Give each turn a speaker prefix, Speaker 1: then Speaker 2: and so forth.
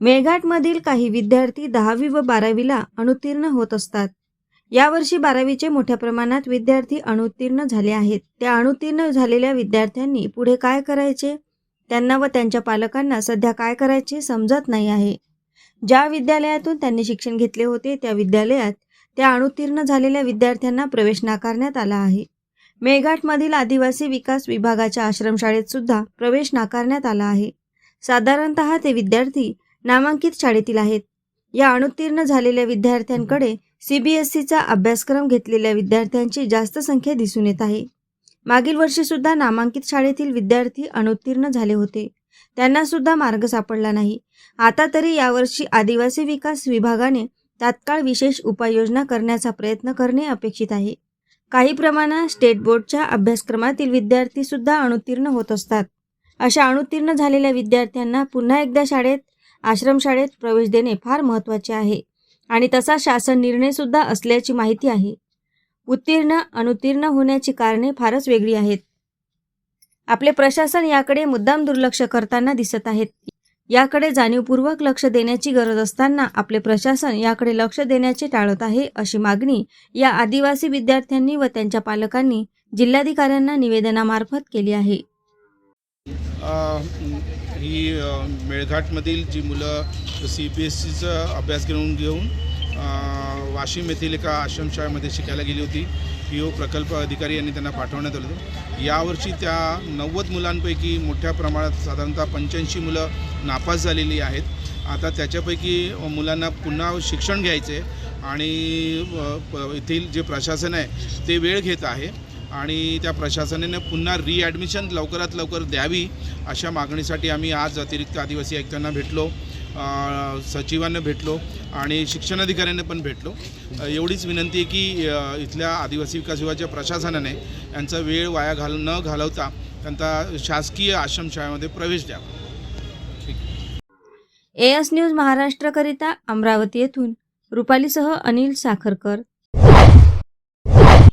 Speaker 1: मेळघाटमधील काही विद्यार्थी दहावी व बारावीला अनुत्तीर्ण होत असतात. यावर्षी बारावीचे मोठ्या प्रमाणात विद्यार्थी अनुत्तीर्ण झाले आहेत. त्या अनुत्तीर्ण झालेल्या विद्यार्थ्यांनी पुढे काय करायचे? त्यांना व त्यांच्या पालकांना सध्या काय करायचे समजत नाही आहे. ज्या विद्यालयातून त्यांनी शिक्षण घेतले होते त्या विद्यालयात त्या अनुत्तीर्ण झालेल्या विद्यार्थ्यांना प्रवेश नाकारण्यात आला आहे. मेळघाटमधील आदिवासी विकास विभागाच्या आश्रमशाळेत सुद्धा प्रवेश नाकारण्यात आला आहे. साधारणत ते विद्यार्थी नामांकित शाळेतील आहेत. या अनुत्तीर्ण झालेल्या विद्यार्थ्यांकडे सी बी एस अभ्यासक्रम घेतलेल्या विद्यार्थ्यांची जास्त संख्या दिसून येत आहे. मागील वर्षीसुद्धा नामांकित शाळेतील विद्यार्थी अनुत्तीर्ण झाले होते. त्यांना सुद्धा मार्ग सापडला नाही. आता तरी यावर्षी आदिवासी विकास विभागाने तात्काळ विशेष उपाययोजना करण्याचा प्रयत्न करणे अपेक्षित आहे. काही प्रमाणात स्टेट बोर्डच्या अभ्यासक्रमातील विद्यार्थीसुद्धा अनुत्तीर्ण होत असतात. अशा अनुत्तीर्ण झालेल्या विद्यार्थ्यांना पुन्हा एकदा शाळेत आश्रमशाळेत प्रवेश देणे फार महत्त्वाचे आहे आणि तसा शासन निर्णयसुद्धा असल्याची माहिती आहे. उत्तीर्ण अनुत्तीर्ण होण्याची कारणे फारच वेगळी आहेत. आपले प्रशासन याकडे मुद्दाम दुर्लक्ष करताना दिसत आहेत. याकडे जाणीवपूर्वक लक्ष देण्याची गरज असताना आपले प्रशासन याकडे लक्ष देण्याचे टाळत आहे अशी मागणी या आदिवासी विद्यार्थ्यांनी व त्यांच्या पालकांनी जिल्हाधिकाऱ्यांना निवेदनामार्फत केली आहे.
Speaker 2: ही मेळघाटमधील जी मुलं सी बी एस सीचा अभ्यास घेऊन घेऊन वाशिम येथील एका आश्रमशाळेमध्ये शिकायला गेली होती. पी ओ प्रकल्प अधिकारी यांनी त्यांना पाठवण्यात आलं होतं. यावर्षी त्या नव्वद मुलांपैकी मोठ्या प्रमाणात साधारणतः पंच्याऐंशी मुलं नापास झालेली आहेत. आता त्याच्यापैकी मुलांना पुन्हा शिक्षण घ्यायचे आणि प- येथील जे प्रशासन आहे ते वेळ घेत आहे. आणि त्या प्रशासनाने पुन्हा रीॲडमिशन लवकरात लवकर द्यावी अशा मागणीसाठी आम्ही आज अतिरिक्त आदिवासी आयुक्तांना भेटलो सचिवांना भेटलो आणि शिक्षणाधिकाऱ्यांना पण भेटलो. एवढीच विनंती आहे की इथल्या आदिवासी विकास विभागाच्या प्रशासनाने यांचा वेळ वाया घाल न घालवता त्यांचा शासकीय आश्रमशाळेमध्ये प्रवेश द्यावा.
Speaker 1: एस न्यूज महाराष्ट्रकरिता अमरावती येथून. रुपालीसह अनिल साखरकर